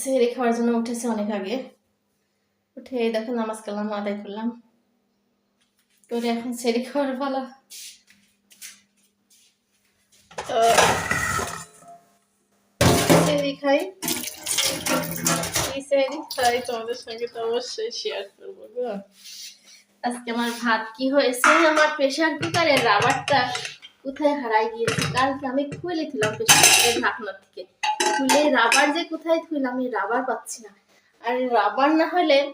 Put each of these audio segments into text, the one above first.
সেহরি খাওয়ার জন্য উঠেছে অনেক আগে। উঠে দেখো নামাজ কালাম আদায় করলাম। করে এখন সেহরি খাওয়ার পালা। তো সেহরি খাই। কি খাই তোমাদের সঙ্গে তো অবশ্যই শেয়ার করব গো। আজকে আমার ভাত কি হয়েছে? আমার প্রেশার কুকারের রাবারটা কোথায় হারাই গিয়েছে? কালকে আমি খুলেছিলাম প্রেশার কুকারের ঢাকনা থেকে খুলে রাবার যে কোথায় থুইলাম আমি রাবার পাচ্ছি না। আর রাবার না হলে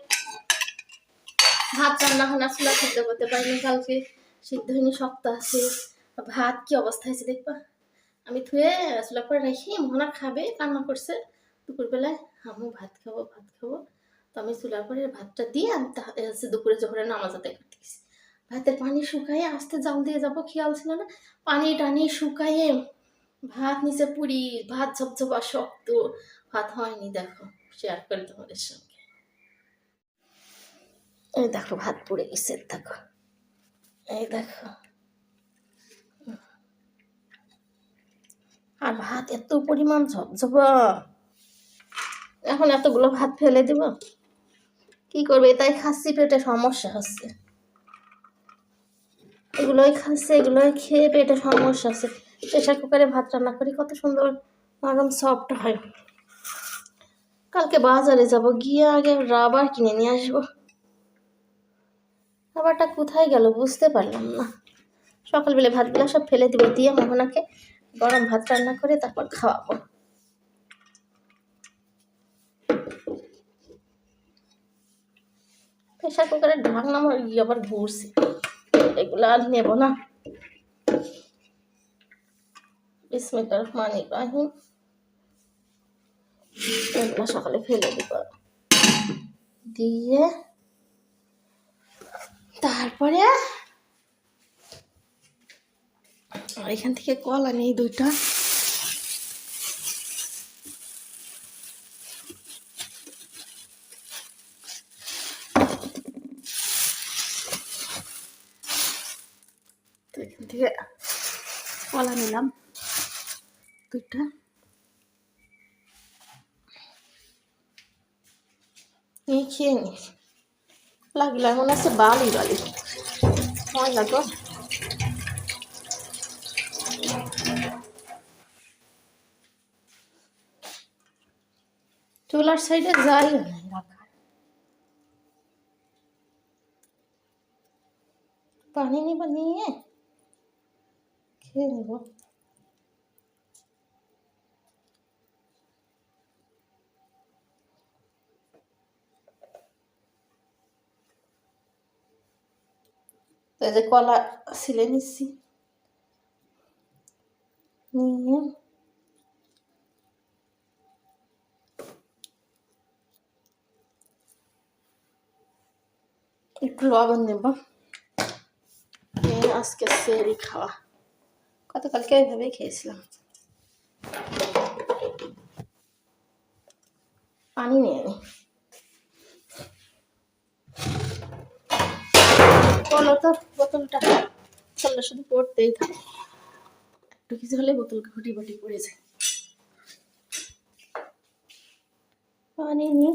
ভাত রান্না হয় না, চুলা সিদ্ধ করতে পারিনি কালকে। সিদ্ধ হয়নি, শক্ত আছে। ভাত কি অবস্থা হয়েছে দেখবা? আমি থুয়ে চুলা করে রেখে, মোহনা খাবে, কান্না করছে। দুপুরবেলায় আমি ভাত খাব ভাত খাব। তো আমি চুলার পরে ভাতটা দিয়ে আমি তা- হচ্ছে দুপুরে জোহরে নামাজ আদায় করতে গেছি। ভাতের পানি শুকাইয়ে আস্তে জাল দিয়ে যাব, খেয়াল ছিল না? পানি টানি শুকাইয়ে ভাত নিচে পুরি, ভাত ঝপঝপা শক্ত, ভাত হয়নি, দেখো শেয়ার করি তোমাদের সঙ্গে। এই দেখো, ভাত পুড়ে গেছে, দেখো। এই দেখো। আর ভাত এত পরিমাণ ঝপঝপা। এখন এতগুলো ভাত ফেলে দিব। কি করবে? তাই খাচ্ছি, পেটে সমস্যা হচ্ছে। এগুলোই খাচ্ছে, এগুলোই খেয়ে পেটে সমস্যা হচ্ছে। প্রেশার কুকারে ভাত রান্না করি, কত সুন্দর নরম সফট হয়। কালকে বাজারে যাব, গিয়ে আগে রাবার কিনে নিয়ে আসব। রাবারটা কোথায় গেল বুঝতে পারলাম না। সকালবেলা ভাতগুলো সব ফেলে দিব, দিয়ে মোহনাকে গরম ভাত রান্না করে তারপর খাওয়াবো। প্রেশার কুকারের ঢাকনা আবার ঘুরছে, এগুলো আর নেব না। বিসমিল্লাহ রহমান ইব্রাহিম এগুলো সকালে ফেলে দিব। দিয়ে তারপরে এখান থেকে কলা নেই দুইটা। এখান থেকে কলা নিলাম দুইটা। নিয়ে খেয়ে নি লাগল মনে হচ্ছে বালি বালি। ময়লা তো? চুলার সাইডে যাই না রাখা পানি নিবা নিয়ে? খেয়ে নেব। এই যে কলা ছিলে নিচ্ছি নিয়ে একটু লবণ নেব আজকে সেরি খাওয়া গতকালকে এইভাবেই খেয়েছিলাম পানি নিয়ে নি বলো তো বোতলটা চললে শুধু পড়তেই থাকে। একটু কিছু হলে বোতল ঘটি পড়ে যায়। পানি নি।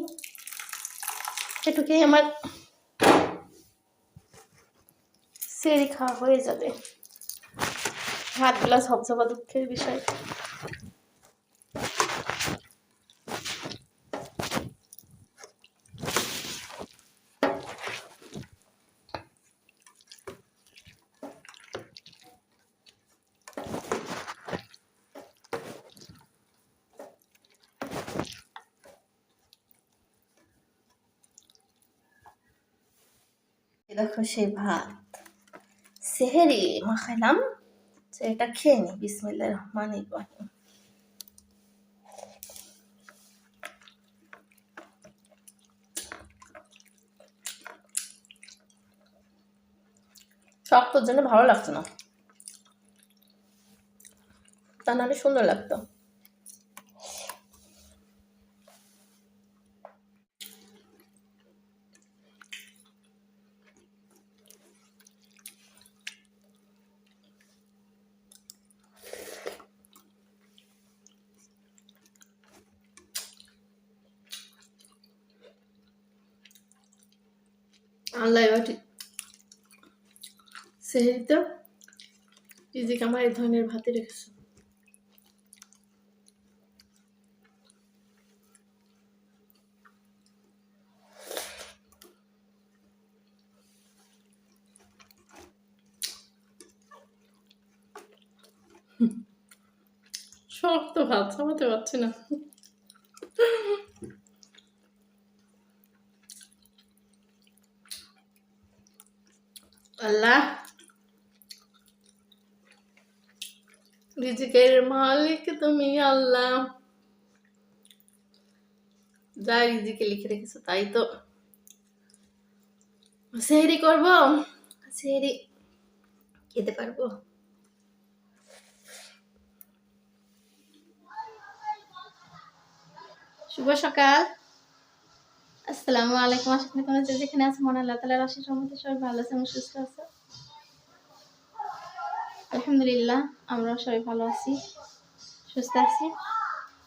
এটুকুই আমার সেরি খাওয়া হয়ে যাবে। হাত হাতগুলা ঝপঝপা দুঃখের বিষয়। দেখো সেই ভাত। সেহেরি মাখাইলাম তো এটা খেয়ে নি বিসমিল্লা রহমান ইব্রাহিম শক্তর জন্য ভালো লাগছে না। তা নাহলে সুন্দর লাগতো আল্লাহ এবারটি সেহেরিতে ইজিকে আমার এই ধরনের ভাতে রেখেছে। শক্ত ভাত চাপাতে পারছি না। আল্লাহ। রিজিকের মালিক তুমি আল্লাহ। যা রিজিকে লিখে রেখেছো, তাই তো। সেহরি করব? সেহরি খেতে পারব। শুভ সকাল। আসসালামু আলাইকুম, আশা করি তোমরা যেখানে আছো মনে আল্লাহ তালার আশিস রহমতে সবাই ভালো আছে সুস্থ আছে। আলহামদুলিল্লাহ, আমরাও সবাই ভালো আছি, সুস্থ আছি।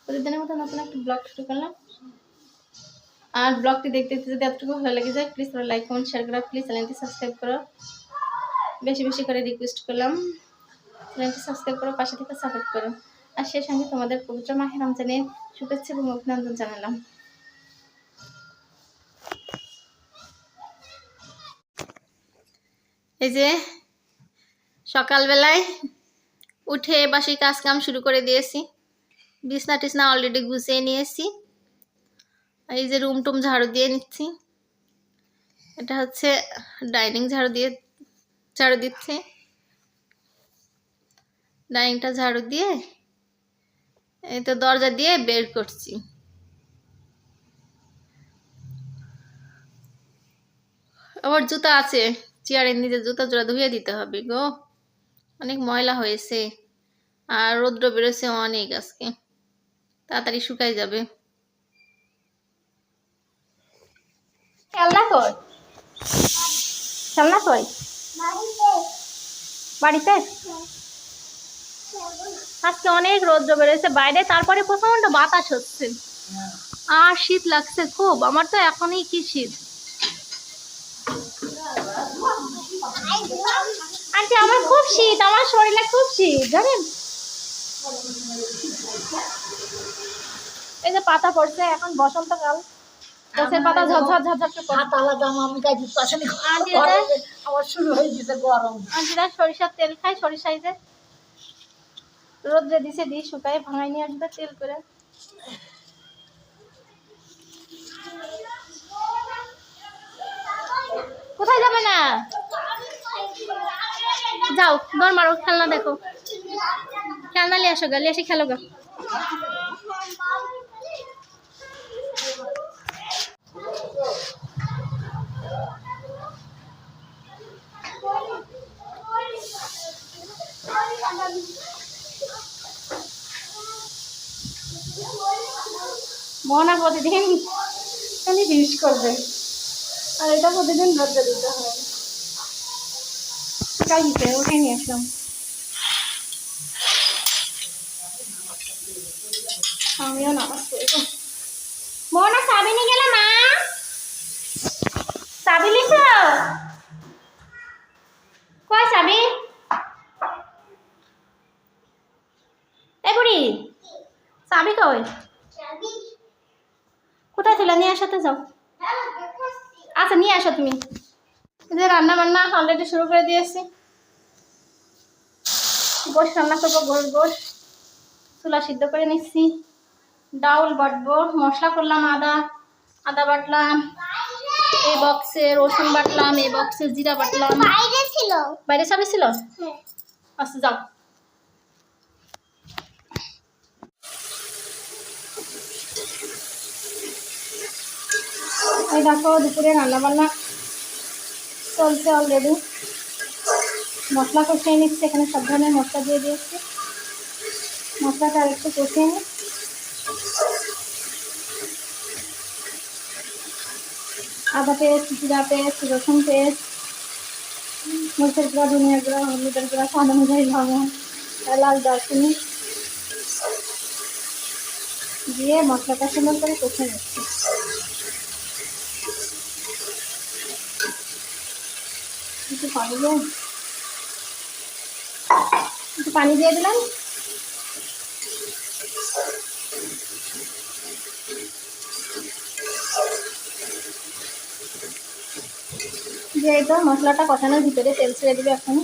প্রতিদিনের মতো নতুন একটা ব্লগ শুরু করলাম। আর ব্লগটি দেখতে দেখতে যদি এতটুকু ভালো লেগে যায় প্লিজ তোমরা লাইক কমেন্ট শেয়ার করো। প্লিজ চ্যানেলটি সাবস্ক্রাইব করো। বেশি বেশি করে রিকোয়েস্ট করলাম। চ্যানেলটি সাবস্ক্রাইব করো, পাশে থেকে সাপোর্ট করো। আর সেই সঙ্গে তোমাদের পবিত্র মাহের রমজানের শুভেচ্ছা এবং অভিনন্দন জানালাম। এই যে সকালবেলায় উঠে বাসি কাজ কাম শুরু করে দিয়েছি। বিছনা টিছনা অলরেডি গুছিয়ে নিয়েছি। এই যে রুম টুম ঝাড়ু দিয়ে নিচ্ছি। এটা হচ্ছে ডাইনিং ঝাড়ু দিয়ে, ঝাড়ু দিচ্ছে। ডাইনিংটা ঝাড়ু দিয়ে এই তো দরজা দিয়ে বের করছি। আবার জুতা আছে, চেয়ারের নিচে জুতা জোড়া ধুয়ে দিতে হবে গো। অনেক ময়লা হয়েছে আর রৌদ্র বেরোছে অনেক আজকে। তাড়াতাড়ি শুকাই যাবে। খেলনা বাড়িতে? আজকে অনেক রৌদ্র বেরোছে। বাইরে তারপরে প্রচণ্ড বাতাস হচ্ছে। আর শীত লাগছে খুব। আমার তো এখনই কি শীত? আন্টি আমার খুব শীত আমার শরীরে খুব শীত জানেন? এই যে পাতা পড়ছে এখন বসন্তকাল গাছের পাতা ঝরঝর ঝরঝর করে পড়ছে। হাত আলাদা আমি গাই দিতে আসেনি আন্টি এটা আমার শুরু হয়ে গেছে গরম। আন্টিরা সরিষার তেল খায় সরিষাই যে রোদ্রে দিছে দিয়ে শুকায় ভাঙাই নিয়ে আসবে তেল করে। কোথায় যাবে না? যাও দর মারো, খেলনা দেখো। খেলনা নিয়ে আসো গা, নিয়ে এসে খেলো গা। মনা প্রতিদিন খালি রিস করবে। আর এটা প্রতিদিন দরজা দিতে হয়। কাল দিতে উঠে নিয়ে আসলাম আমিও নামাজ পড়ব মনা চাবি নিয়ে গেলে মা চাবি লিখ কোথায় ছিল নিয়ে আসো তো যাও আচ্ছা নিয়ে আসো তুমি রান্না বান্না অলরেডি শুরু করে দিয়েছি গোশ রান্না করব গোশ গোশ। চুলা সিদ্ধ করে নিচ্ছি। ডাউল বাটবো মশলা করলাম আদা আদা বাটলাম এই বক্সে রসুন বাটলাম এই বক্সে জিরা বাটলাম। বাইরে ছিল। বাইরে সবই ছিল? আচ্ছা যাও। এই দেখো দুপুরে রান্না বান্না চলছে অলরেডি মশলা কষিয়ে নিচ্ছি, এখানে সব ধরনের মশলা দিয়ে দিয়েছি। মশলাটা আর একটু কষিয়ে নিই। আদা পেস্ট, জিরা পেস্ট, রসুন পেস্ট, মরিচের গুঁড়া ধনিয়া গুঁড়া, হলুদের গুঁড়া, স্বাদ অনুযায়ী লবণ লাল দারচিনি দিয়ে মশলাটা সুন্দর করে কষে নিচ্ছি। একটু পানি দেয় একটু পানি দিয়ে দিলাম। দিয়ে এই তো মশলাটা কষানোর ভিতরে তেল ছেড়ে দিবে এখন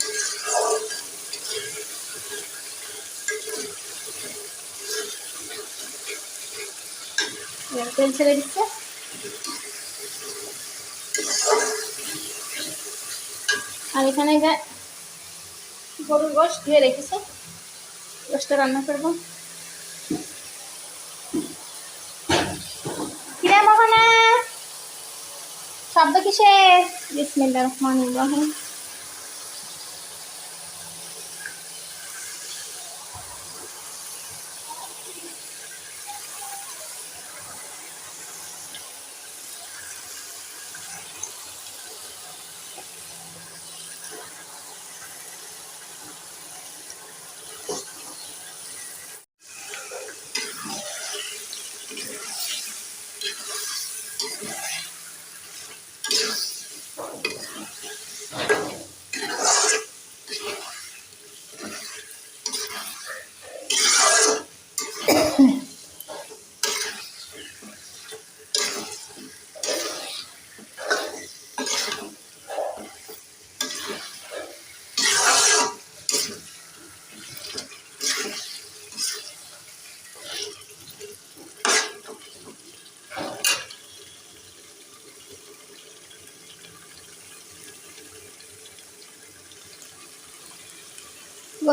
তেল ছেড়ে দিচ্ছে। আর এখানে যে গরুর গোশ ধুয়ে রেখেছে? গোশটা রান্না করব শব্দ কিসের? বিসমিল্লা রহমান রহিম।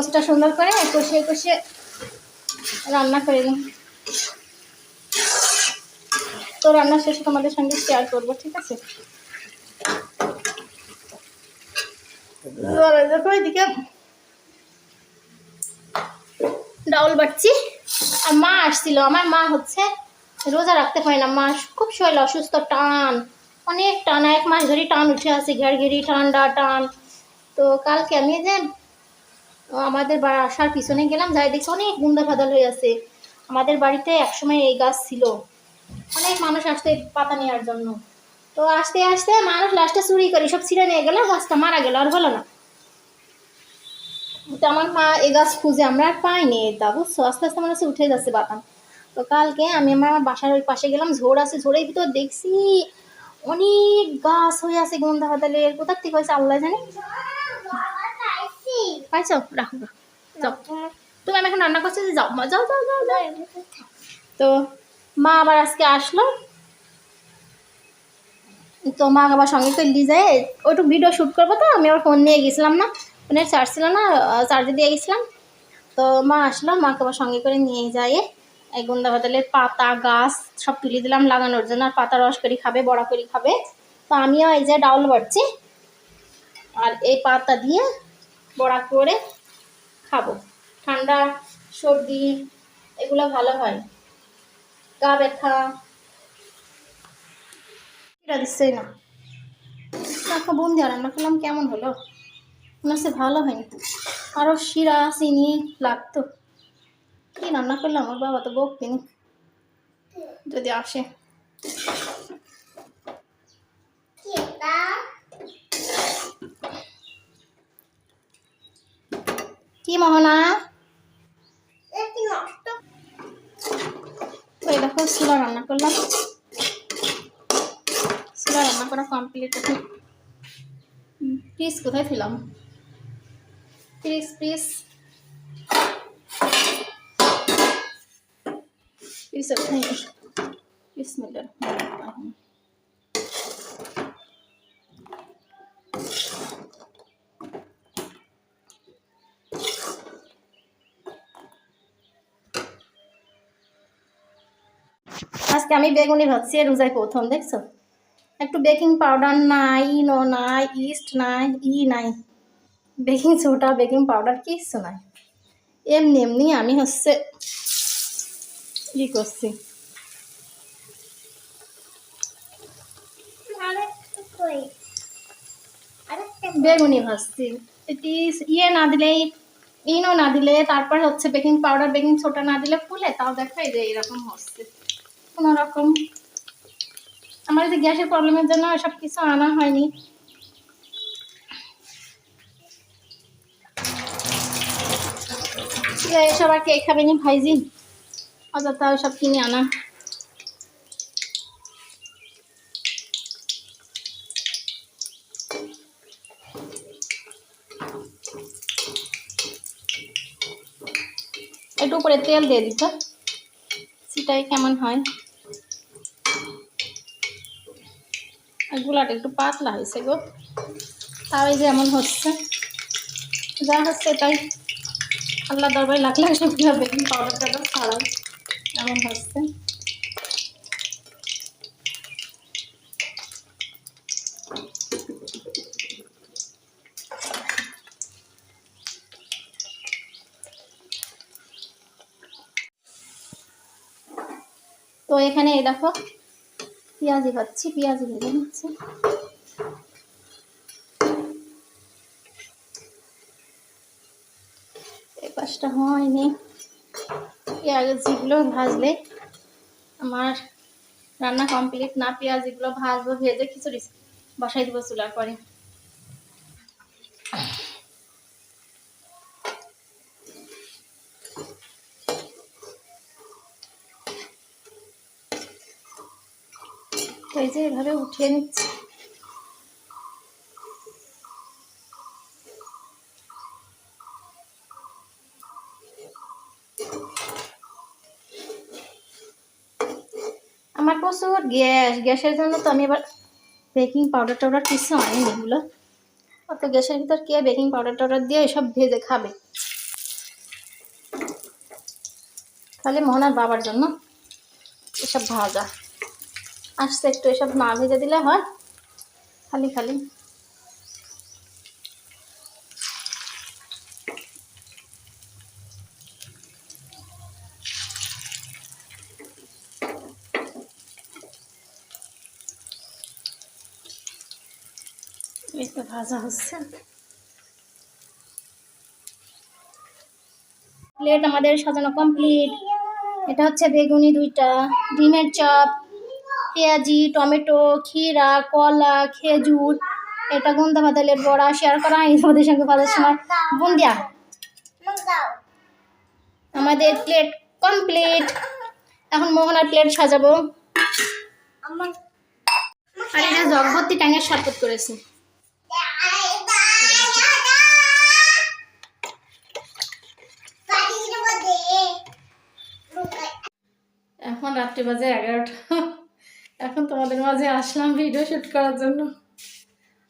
গোসটা সুন্দর করে কষিয়ে কষিয়ে রান্না করে নিই তো রান্না শেষে তোমাদের সঙ্গে শেয়ার করব ঠিক আছে? দেখো এদিকে ডাউল বাটছি। আর মা আসছিল আমার মা হচ্ছে রোজা রাখতে পারে না মা খুব শরীর অসুস্থ টান। অনেক টান এক মাস ধরে টান উঠে আছে ঘের ঘেরি ঠান্ডা টান। তো কালকে আমি যে আমাদের আসার পিছনে গেলাম, যাই দেখছি অনেক গুন্ডা ফাদাল হয়ে আছে। আমাদের বাড়িতে একসময় এই গাছ ছিল। অনেক মানুষ আসতে পাতা নেওয়ার জন্য। তো আসতে আসতে মানুষ লাস্টে চুরি করে, সব ছিঁড়ে নিয়ে গেলে, গাছটা মারা গেল, আর হলো না। তো আমার মা এই গাছ খুঁজে আমরা আর পাইনি তা বুঝছ? আস্তে আস্তে আমার হচ্ছে উঠে যাচ্ছে বাতান। তো কালকে আমি আমার বাসার ওই পাশে গেলাম ঝোড় আছে ঝোড়ের ভিতর দেখছি অনেক গাছ হয়ে আছে গন্ধা পাতালের কোথার থেকে হয়েছে আল্লাহ জানে? পাইছো রাখো। যাও তুমি আমি এখন রান্না করছি যে যাও মা যাও যাও যাও যাও তো মা আবার আজকে আসলো তো মা আবার সঙ্গে করে নিয়ে যায় ওইটুকু ভিডিও শ্যুট করব তো আমি আবার ফোন নিয়ে গেছিলাম না ফোনের চার্জ ছিল না চার্জে দিয়ে গেছিলাম তো মা আসলো মাকে আবার সঙ্গে করে নিয়ে যায় এই গুন্দা বাতালের পাতা গাছ সব তুলে দিলাম লাগানোর জন্য আর পাতা রস করে খাবে বড়া করে খাবে তো আমিও এই যে ডাউল বাড়ছি আর এই পাতা দিয়ে বড়া করে খাব। ঠান্ডা, সর্দি, এগুলো ভালো হয়। গা ব্যথা। এটা দিচ্ছে না। একটা বন্দি রান্না করলাম কেমন হলো? মনে হচ্ছে ভালো হয়নি আরও শিরা, চিনি লাগতো। কি রান্না করলাম? ওর বাবা তো বকবেনি যদি আসে। কি মোহনা? ওই দেখো শিলা রান্না করলাম। শিলা রান্না করা কমপ্লিট পিস কোথায় ছিলাম পিস পিস পিস ওখানে। বিসমিল্লাহ আজকে আমি বেগুনি ভাবছি রোজায় প্রথম, দেখছ? একটু বেকিং পাউডার নাই, নো নাই ইস্ট নাই, ই নাই। বেকিং সোডা বেকিং পাউডার কিচ্ছু নাই। এমনি এমনি আমি হচ্ছে ই করছি। বেগুনি ভাজছি। এটি ইয়ে না দিলেই ইনো না দিলে তারপর হচ্ছে বেকিং পাউডার বেকিং সোডা না দিলে ফুলে তাও দেখাই যে এরকম হচ্ছে কোনো রকম আমার যে গ্যাসের প্রবলেমের জন্য সব কিছু আনা হয়নি। এসব আর কে খাবেনি ভাইজি? অযথা সব কিনে আনা। একটু উপরে তেল দিয়ে দিত। সেটাই কেমন হয়। গুলাটা একটু পাতলা হয়েছে গো। তাও এই যে এমন হচ্ছে। যা হচ্ছে তাই। আল্লাহ দরবারে লাখ লাখ শুক্রিয়া বেকিং পাউডার টাউডার ছাড়াই। এমন হচ্ছে। তো এখানে দেখো পেঁয়াজি ভাজছি পেঁয়াজি ভেজে নিচ্ছি। এই পাশটা হয়নি। পেঁয়াজিগুলো ভাজলে আমার রান্না কমপ্লিট না পেঁয়াজিগুলো ভাজবো, ভেজে খিচুড়ি বসাই দেবো চুলার পরে। যে এভাবে উঠিয়ে নিচ্ছি। আমার প্রচুর গ্যাস, গ্যাসের জন্য তো আমি এবার বেকিং পাউডার টাউডার কিছু আনিনি এগুলো। অত গ্যাসের ভিতর কে বেকিং পাউডার টাউডার দিয়ে এসব ভেজে খাবে? তাহলে মোহনার বাবার জন্য এসব ভাজা। আসতে একটু, এসব না ভেজে দিলে হয়। খালি খালি। প্লেট আমাদের সাজানো কমপ্লিট এটা হচ্ছে বেগুনি দুইটা, ডিমের চপ পেঁয়াজি, টমেটো, ক্ষীরা, কলা, খেজুর, এটা গুন্দা বাদালের বড়া শেয়ার করা তোমাদের সঙ্গে ভাজার সময় বুন্দিয়া আমাদের প্লেট কমপ্লিট এখন মোহনার প্লেট সাজাবো। আর এটা জগভর্তি ট্যাঙের শরবত করেছি। এখন রাত্রি বাজে এগারোটা। এখন তোমাদের মাঝে আসলাম ভিডিও শুট করার জন্য।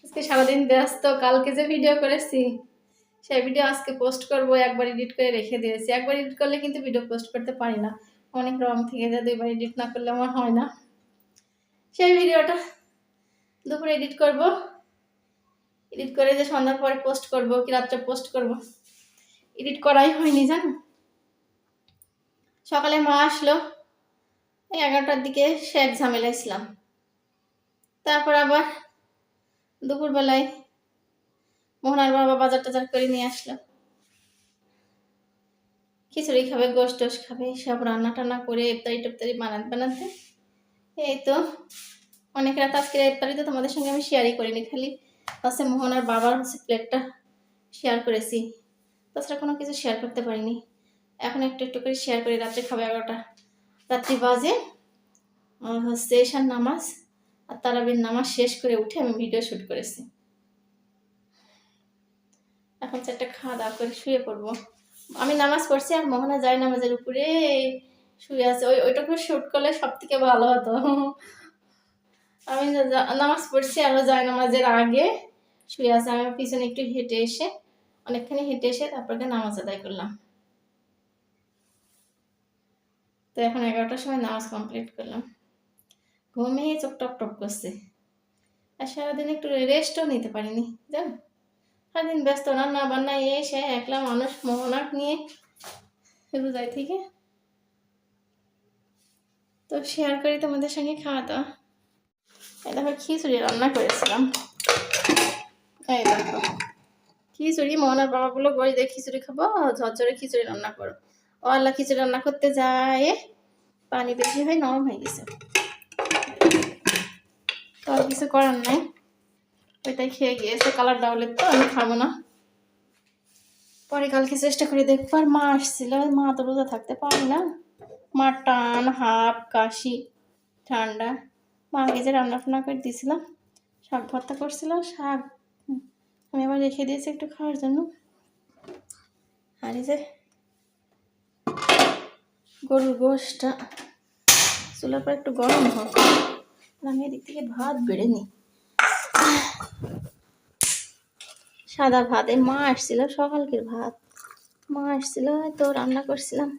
আজকে সারাদিন ব্যস্ত, কালকে যে ভিডিও করেছি, সেই ভিডিও আজকে পোস্ট করব, একবার এডিট করে রেখে দিয়েছি। একবার এডিট করলে কিন্তু ভিডিও পোস্ট করতে পারি না। অনেক রং থেকে যায়, দুইবার এডিট না করলে আমার হয় না। সেই ভিডিওটা দুপুরে এডিট করব। এডিট করে যে সন্ধ্যার পরে পোস্ট করব, কি রাত্রে পোস্ট করব। এডিট করাই হয়নি, জানো? সকালে মা আসলো। এগারোটার দিকে এক ঝামেলায় ছিলাম। তারপর আবার দুপুরবেলায় মোহনার বাবা বাজার টাজার করে নিয়ে আসলো। খিচুড়ি খাবে, গোশ টোস খাবে, সব রান্না টান্না করে ইফতারি টিফতারি বানাতে বানাতে এই তো অনেক রাত আজকে ইফতারি তো তোমাদের সঙ্গে আমি শেয়ারই করিনি খালি। হচ্ছে মোহনার বাবার হচ্ছে প্লেটটা শেয়ার করেছি। তাছাড়া কোনো কিছু শেয়ার করতে পারিনি। এখন একটু একটু করে শেয়ার করি রাত্রে খাবে এগারোটা। রাত্রি বাজে হচ্ছে এশার নামাজ আর তারাবির নামাজ শেষ করে উঠে আমি ভিডিও শ্যুট করেছি। এখন চারটা খাওয়া দাওয়া করে শুয়ে পড়ব। আমি নামাজ পড়ছি আর মোহনা যায় নামাজের উপরে শুয়ে আছে। ওই, ওইটুকু শ্যুট করলে সব থেকে ভালো হতো। আমি নামাজ পড়ছি আরও যায় নামাজের আগে শুয়ে আছে। আমি পিছনে একটু হেঁটে এসে, অনেকখানি হেঁটে এসে তারপরে নামাজ আদায় করলাম। তো এখন এগারোটার সময় নামাজ কমপ্লিট করলাম। ঘুমিয়ে চোখ টপ টপ করছে। আর সারাদিন একটু রেস্টও নিতে পারিনি, জানো? সারাদিন ব্যস্ত, রান্না বান্না সে একলা মানুষ মোহনাক নিয়ে বুঝাই থেকে তো শেয়ার করি তোমাদের সঙ্গে খাওয়া দাওয়া। এই দেখো, খিচুড়ি রান্না করেছিলাম। এই দেখো, খিচুড়ি, মোহনার বাবাগুলো বই দিয়ে খিচুড়ি খাব, ঝরঝরে খিচুড়ি রান্না করো। আল্লাহ খিচুড়ি রান্না করতে যায়। পানি বেশি হয়, নরম হয়ে গেছে। তো আর কিছু করার নাই। ওইটাই খেয়ে গিয়েছে কালার ডাউলের তো আমি খাব না। পরে কালকে চেষ্টা করে দেখবার মা আসছিল। মা তো রোজা থাকতে পারে না। মা টান হাফ কাশি, ঠান্ডা। মাকে যে রান্না ফান্না করে দিয়েছিলাম, শাক ভর্তা করছিল, শাক। আমি আবার রেখে দিয়েছি একটু খাওয়ার জন্য। আর এই যে গরুর গোশটা। চুলার পর একটু গরম হোক। আমি এদিক থেকে ভাত বেড়ে নিই। সাদা ভাত এই মা আসছিল, সকালকের ভাত। মা আসছিল তো রান্না করছিলাম।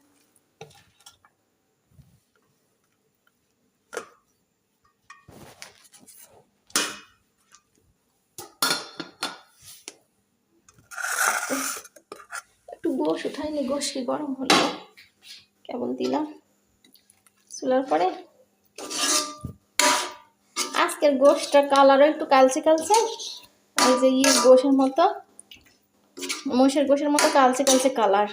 একটু গোশ উঠাইনি, গোশ কি গরম হলো? কেবল দিলাম। চুলার পরে? আজকের গোশটা কালারও একটু কালচে কালচে। এই যে ইয়ে গোশের মতো, মহিষের গোশের মতো কালচে কালচে কালার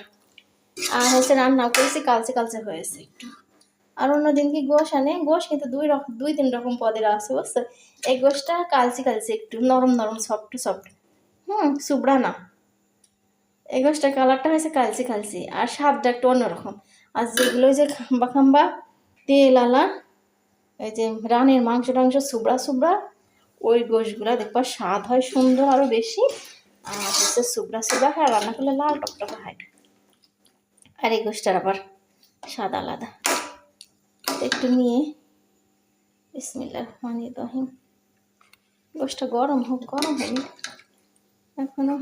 আর হচ্ছে রান্না করেছি, কালচে কালচে হয়েছে একটু। আর অন্য দিন কি গোশ আনে? গোশ কিন্তু দুই রকম দুই তিন রকম পদের আছে, বুঝছ? এই গোশটা কালচে কালচে একটু, নরম নরম সফট সফট হুম, সুবড়া না। এই গোশটার কালারটা হয়েছে কালচে কালচে, আর স্বাদটা একটু অন্যরকম। আর যেগুলো যে খাম্বা খাম্বা তেল আলা, এই যে রানের মাংস টাংস সুবড়া সুবড়া, ওই গোশগুলো দেখবার স্বাদ হয় সুন্দর আরও বেশি। আর হচ্ছে সুবড়া সুবড়া হয় রান্না করলে লাল টকটকা হয়। আর এই গোশটার আবার স্বাদ আলাদা। একটু নিয়ে বিসমিল্লাহ রহমান রহিম। গোশটা গরম হোক, গরম হয়নি। এখনও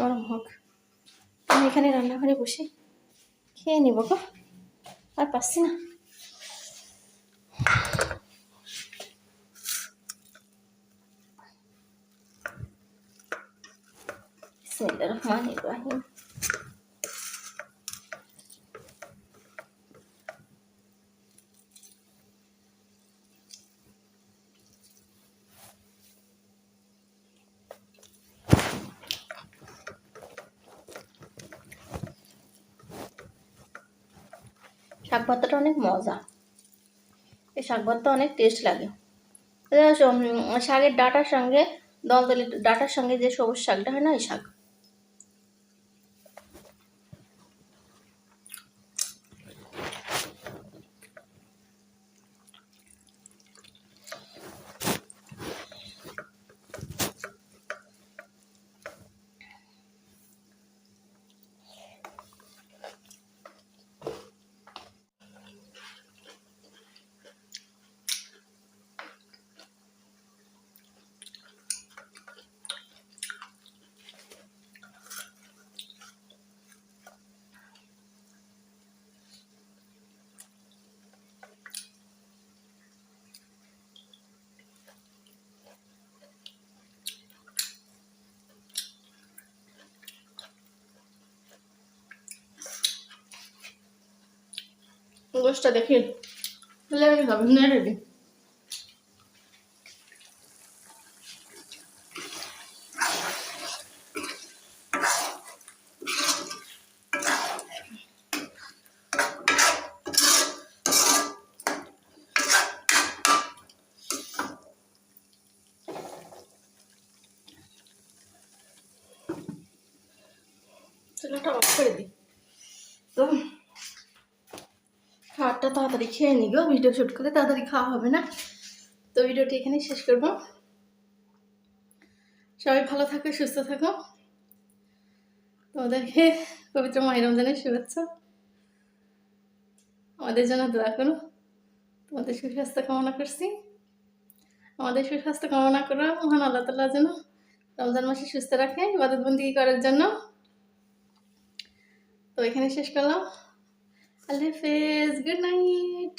গরম হোক আমি এখানে রান্নাঘরে বসে খেয়ে নিব গো। আর পাচ্ছি না। রহমান রহমানির শাক ভর্তাটা অনেক মজা। এই শাক ভাতটা অনেক টেস্ট লাগে। শাকের ডাটার সঙ্গে দলদলি ডাটার সঙ্গে যে সবুজ শাকটা হয় না, ওই শাক। গোষ্ঠটা দেখি লেগে যাবে নেড়ে দিই। চুলাটা অফ করে দিই তো খাবারটা তাড়াতাড়ি খেয়ে নি গো ভিডিও শ্যুট করে তাড়াতাড়ি খাওয়া হবে না? তো ভিডিওটি এখানে শেষ করব। সবাই ভালো থাকো, সুস্থ থাকো। তোমাদেরকে পবিত্র মায়ের রমজানের শুভেচ্ছা। আমাদের জন্য দোয়া করো। তোমাদের সুস্বাস্থ্য কামনা করছি। আমাদের সুস্বাস্থ্য কামনা করো। মহান আল্লাহ তাল্লাহ যেন রমজান মাসে সুস্থ রাখে, ইবাদতবন্দি করার জন্য। তো এখানে শেষ করলাম। আল্লাহ হাফেজ গুড নাইট